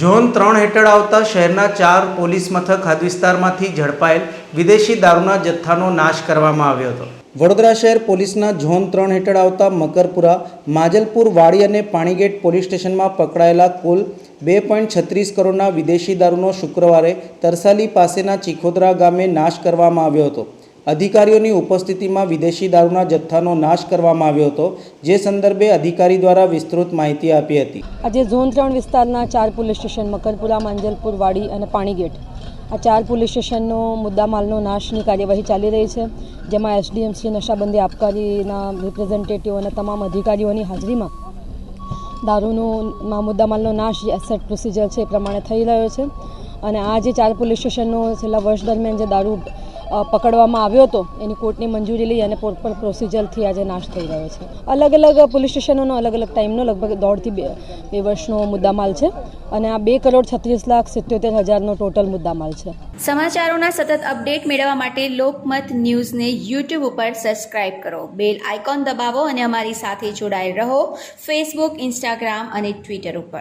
Zone ત્રણ હેઠળ આવતા શહેરના ચાર પોલીસ મથક હદ વિસ્તારમાંથી ઝડપાયેલ વિદેશી દારૂના જથ્થાનો નાશ કરવામાં આવ્યો હતો. વડોદરા શહેર પોલીસના ઝોન ત્રણ હેઠળ આવતા મકરપુરા, માજલપુર, વાડી અને પાણીગેટ પોલીસ સ્ટેશનમાં પકડાયેલા કુલ બે પોઈન્ટ છત્રીસ કરોડના વિદેશી દારૂનો શુક્રવારે તરસાલી પાસેના ચીખોદરા ગામે નાશ કરવામાં આવ્યો હતો. અધિકારીઓની ઉપસ્થિતિમાં વિદેશી દારૂના જથ્થાનો નાશ કરવામાં આવ્યો હતો, જે સંદર્ભે અધિકારી દ્વારા વિસ્તૃત માહિતી આપી હતી. આજે ઝોન ત્રણ વિસ્તારના ચાર પોલીસ સ્ટેશન, મકરપુરા, માંજલપુર, વાડી અને પાણીગેટ આ ચાર પોલીસ સ્ટેશનનો મુદ્દામાલનો નાશની કાર્યવાહી ચાલી રહી છે, જેમાં એસડીએમસી, નશાબંધી આબકારીના રિપ્રેઝેન્ટેટિવ અને તમામ અધિકારીઓની હાજરીમાં દારૂનો મુદ્દામાલનો નાશ એસેટ પ્રોસિજર છે એ પ્રમાણે થઈ રહ્યો છે. અને આ જે ચાર પોલીસ સ્ટેશનનો છેલ્લા વર્ષ દરમિયાન જે દારૂ પકડવામાં આવ્યો હતો, એની કોર્ટની મંજૂરી લઈ અને પ્રોપર પ્રોસિજરથી આજે નાશ થઈ રહ્યો છે. અલગ અલગ પોલીસ સ્ટેશનોનો અલગ અલગ ટાઈમનો લગભગ દોઢથી બે બે વર્ષનો મુદ્દામાલ છે અને આ બે કરોડ છત્રીસ લાખ સિત્યોતેર હજારનો ટોટલ મુદ્દામાલ છે. સમાચારોના સતત અપડેટ મેળવવા માટે લોકમત ન્યૂઝને યુટ્યુબ ઉપર સબસ્ક્રાઇબ કરો. બેલ આઇકોન દબાવો અને અમારી સાથે જોડાયેલ રહો. ફેસબુક, ઇન્સ્ટાગ્રામ અને ટ્વિટર ઉપર.